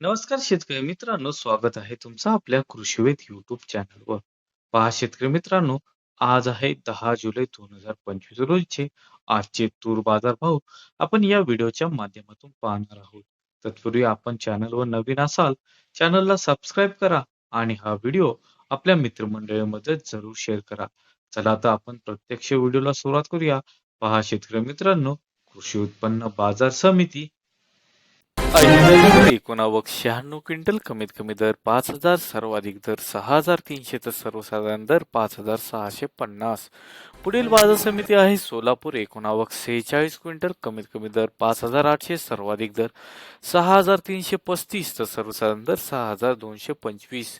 नमस्कार शेतकरी मित्रांनो स्वागत आहे तुमचं आपल्या कृषीवेद युट्यूब चॅनलवर पहा शेतकरी मित्रांनो आज आहे दहा जुलै दोन हजार पंचवीस रोजचे आजचे तूर बाजार भाव आपण या व्हिडिओच्या माध्यमातून पाहणार आहोत. तत्पूर्वी आपण चॅनलवर नवीन असाल चॅनलला सबस्क्राईब करा आणि हा व्हिडिओ आपल्या मित्रमंडळीमध्ये जरूर शेअर करा. चला आता आपण प्रत्यक्ष व्हिडिओला सुरुवात करूया. पहा शेतकरी मित्रांनो कृषी उत्पन्न बाजार समिती एकूणावक शहाण्णव क्विंटल कमीत कमी दर पाच हजार सर्वाधिक दर सहा हजार तीनशे तर सर्वसाधारण दर पाच हजार सहाशे पन्नास. पुढील बाजार समिती आहे सोलापूर एकूणावक सेहेचाळीस क्विंटल कमीत कमी दर पाच हजार आठशे सर्वाधिक दर सहा हजार तीनशे पस्तीस तर सर्वसाधारण दर सहा हजार दोनशे पंचवीस.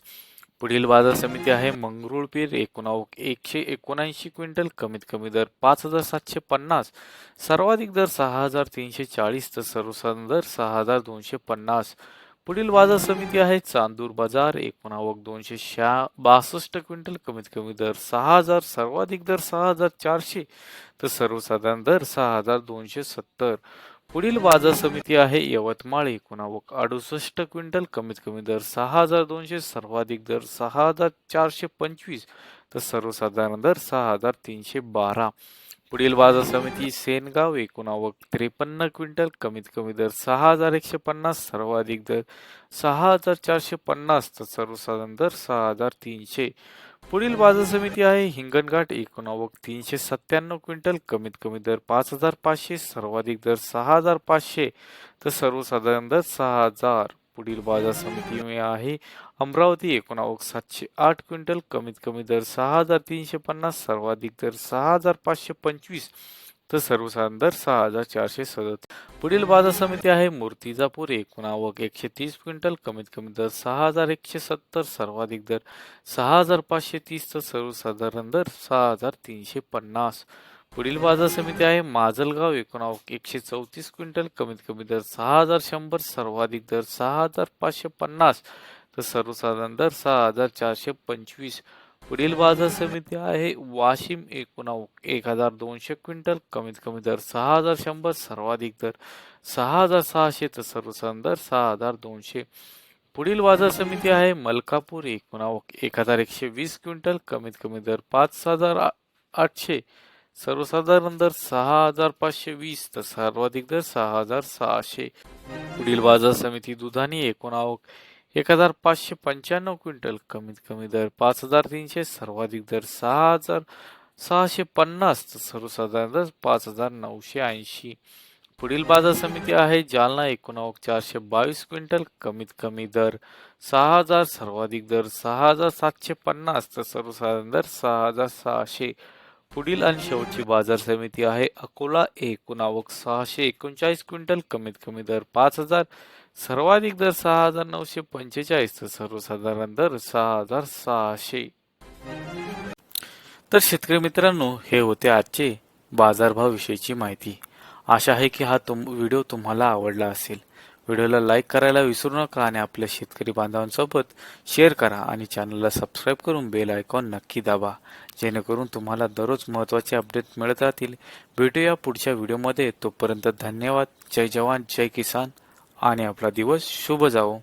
पुढील बाजार समिती आहे मंगरुळपीर एकोणावक एकशे एकोणऐंशी क्विंटल कमीत कमी दर पाच हजार सातशे पन्नास सर्वाधिक दर सहा हजार तीनशे चाळीस तर सर्वसाधारण दर सहा हजार दोनशे पन्नास. पुढील बाजार समिती आहे चांदूर बाजार. एकोणावक दोनशे शहा बासष्ट क्विंटल कमीत कमी दर सहा हजार सर्वाधिक दर सहा हजार चारशे तर सर्वसाधारण दर सहा हजार दोनशे सत्तर. पुढील बाजार समिती आहे यवतमाळ एकूणावक अडुसष्ट क्विंटल कमीत कमी दर सहा हजार दोनशे सर्वाधिक दर सहा हजार चारशे पंचवीस तर सर्वसाधारण दर सहा हजार तीनशे बारा. पुढील बाजार समिती सेनगाव एकूणावक त्रेपन्न क्विंटल कमीत कमी दर सहा हजार एकशे पन्नास सर्वाधिक दर सहा हजार चारशे पन्नास तर सर्वसाधारण दर सहा हजार तीनशे. पुढील बाजार समिती आहे. हिंगणघाट एकोणावक तीनशे सत्त्याण्णव क्विंटल. कमीत कमी दर पाच हजार पाचशे सर्वाधिक दर सहा हजार पाचशे. तर सर्वसाधारण दर सहा हजार. पुढील बाजार समिती आहे. अमरावती एकोणावक सातशे आठ क्विंटल. कमीत कमी दर सहा हजार तीनशे पन्नास सर्वाधिक दर सहा हजार पाचशे पंचवीस. तर सर्वसाधारण दर सहा हजार चारशे सदत. पुढील बाजार समिती आहे मूर्तिजापूर. एकूणावक एकशे तीस क्विंटल कमीत कमी दर सहा हजार एकशे सत्तर सर्वाधिक दर सहा हजार पाचशे तीस तर सर्वसाधारण दर सहा हजार तीनशे पन्नास. पुढील बाजार समिती आहे माजलगाव. एकोणावक एकशे चौतीस क्विंटल कमीत कमी दर सहा हजार शंभर सर्वाधिक दर सहा हजार पाचशे पन्नास. तर सर्वसाधारण दर सहा हजार चारशे पंचवीस. पुढील बाजार समिती आहे. वाशिम एकोणावक एक हजार दोनशे क्विंटल कमीत कमी दर सहा हजार शंभर सर्वाधिक दर सहा हजार सहाशे तर सर्वसाधारण दर सहा हजार दोनशे. पुढील बाजार समिती आहे मलकापूर एकोणावक एक हजार एकशे वीस क्विंटल कमीत कमी दर पाच हजार आठशे. सर्वसाधारण दर सहा हजार पाचशे वीस तर सर्वाधिक दर सहा हजार सहाशे. पुढील बाजार समिती दुधानी एकोणावक एक हजार पाचशे पंच्याण्णव क्विंटल कमीत कमी दर पाच हजार तीनशे सर्वाधिक दर सहा हजार सहाशे पन्नास तर सर्वसाधारण दर पाच हजार नऊशे ऐंशी. पुढील बाजार समिती आहे जालना एकोणावक चारशे बावीस क्विंटल कमीत कमी दर सहा हजार सर्वाधिक दर सहा हजार सातशे पन्नास तर सर्वसाधारण दर सहा हजार सहाशे. पुढील आणि शेवटची बाजार समिती आहे अकोला एकोणावक सहाशे एकोणचाळीस क्विंटल कमीत कमी दर पाच हजार सर्वाधिक दर सहा हजार नऊशे पंचेचाळीस तर सर्वसाधारण दर सहा हजार सहाशे. तर शेतकरी मित्रांनो हे होते आजचे बाजारभाव विषयीची माहिती. आशा आहे की हा तुम व्हिडिओ तुम्हाला आवडला असेल. व्हिडिओला लाईक करायला विसरू नका आणि आपल्या शेतकरी बांधवांसोबत शेअर करा आणि चॅनलला सबस्क्राईब करून बेल आयकॉन नक्की दाबा. जेणेकरून तुम्हाला दररोज महत्त्वाचे अपडेट मिळत राहतील. भेटूया पुढच्या व्हिडिओमध्ये. तोपर्यंत धन्यवाद. जय जवान. जय किसान. आणि आपला दिवस शुभ जावो.